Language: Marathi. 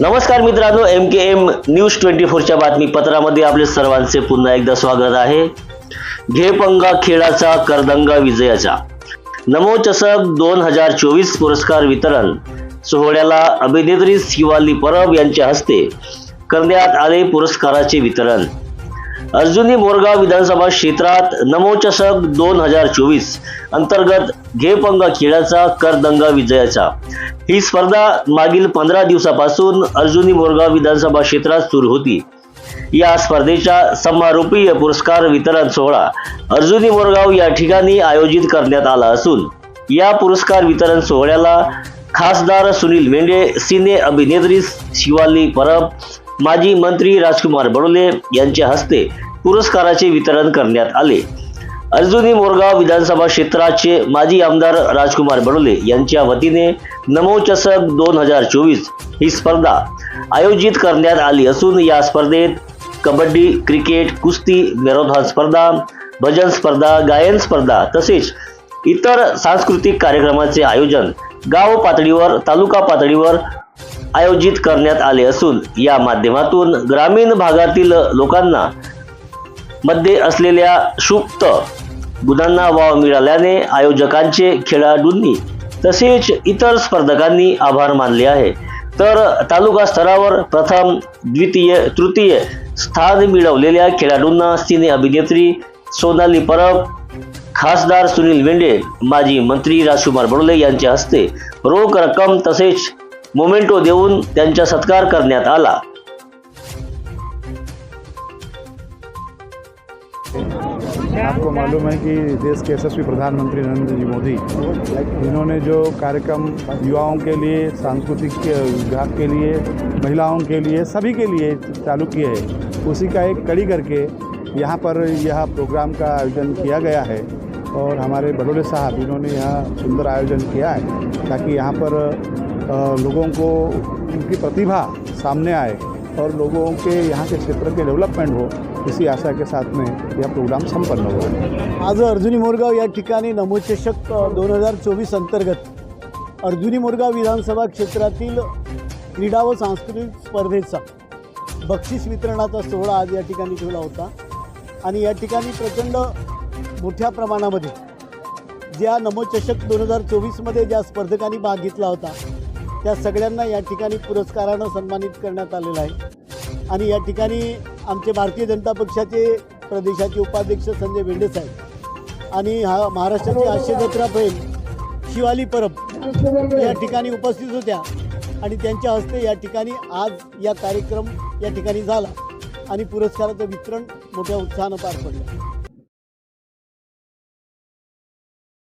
नमस्कार मित्रांनो M K M news twenty फोरच्या बातमीपत्रामध्ये आपले सर्वांचे पुन्हा एकदा स्वागत आहे. घेपंगा खेळाचा करदंगा विजयाचा. नमोचषक दोन हजार चोवीस पुरस्कार वितरण. सोहळ्याला अभिनेत्री शिवाली परब यांच्या हस्ते करण्यात आले पुरस्काराचे वितरण. अर्जुनी मोरगाव विधानसभा क्षेत्रात नमोचषक दोन हजार चोवीस अंतर्गत घेपंगा खेळाचा करदंगा विजयाचा. ही स्पर्धा मागील पंधरा दिवसापासून अर्जुनी मोरगाव विधानसभा क्षेत्रात सुरू होती. या स्पर्धेचा समारोपीय पुरस्कार वितरण सोहळा अर्जुनी मोरगाव या ठिकाणी आयोजित करण्यात आला असून या पुरस्कार वितरण सोहळ्याला खासदार सुनील मेंढे सिने अभिनेत्री शिवाली परब माजी मंत्री राजकुमार बडोले यांच्या हस्ते पुरस्काराचे वितरण करण्यात आले. अर्जुनी मोरगाव विधानसभा क्षेत्राचे माजी आमदार राजकुमार बडोले यांच्या वतीने नमोचषक दोन हजार चोवीस ही स्पर्धा आयोजित करण्यात आली असून या स्पर्धेत कबड्डी क्रिकेट कुस्ती मॅरेथॉन स्पर्धा भजन स्पर्धा गायन स्पर्धा तसेच इतर सांस्कृतिक कार्यक्रमाचे आयोजन गाव पातळीवर तालुका पातळीवर आयोजित करण्यात आले असून या माध्यमातून ग्रामीण भागातील लोकांना मध्ये असलेल्या सुप्त गुणांना वाव मिळाल्याने आयोजकांचे खेळाडूंनी तसेच इतर स्पर्धकांनी आभार मानले आहे. तर तालुका स्तरावर प्रथम द्वितीय तृतीय स्थान मिळवलेल्या खेळाडूंना सिने अभिनेत्री सोनाली परब खासदार सुनील मेंढे माजी मंत्री राजकुमार बडोले यांच्या हस्ते रोख रक्कम तसेच मोमेंटो देऊन त्यांचा सत्कार करण्यात आला. आपको मालूम है कि देश के यशस्वी प्रधानमंत्री नरेंद्र जी मोदी, इन्होंने जो कार्यक्रम युवाओं के लिए, सांस्कृतिक विभाग के लिए, महिलाओं के लिए, सभी के लिए चालू किए हैं। उसी का एक कड़ी करके यहाँ पर यह प्रोग्राम का आयोजन किया गया है और हमारे बड़ोले साहब इन्होंने यहाँ सुंदर आयोजन किया है ताकि यहाँ पर लोगों को उनकी प्रतिभा सामने आए और लोगों के यहाँ के क्षेत्र के डेवलपमेंट हो। इसी आशा के साथ में यह प्रोग्राम संपन्न हुआ। है आज अर्जुनी मोरगाव या ठिकाणी नमोचषक दोन हजार चोवीस अंतर्गत अर्जुनी मोरगाव विधानसभा क्षेत्रातील क्रीडा व सांस्कृतिक स्पर्धेचा बक्षीस वितरणाचा सोहळा आज या ठिकाणी ठेवला होता. आणि या ठिकाणी प्रचंड मोठ्या प्रमाणामध्ये ज्या नमोचषक दोन हजार चोवीसमध्ये ज्या स्पर्धकांनी भाग घेतला होता त्या सगळ्यांना या ठिकाणी पुरस्कारानं सन्मानित करण्यात आलेलं आहे. आणि या ठिकाणी आमचे भारतीय जनता पक्षाचे प्रदेशाचे उपाध्यक्ष संजय भेंडे साहेब आणि हा महाराष्ट्राची हास्य जत्रा शिवाली परब या ठिकाणी उपस्थित होत्या आणि त्यांच्या हस्ते या ठिकाणी आज या कार्यक्रम या ठिकाणी झाला आणि पुरस्काराचं वितरण मोठ्या उत्साहानं पार पडलं.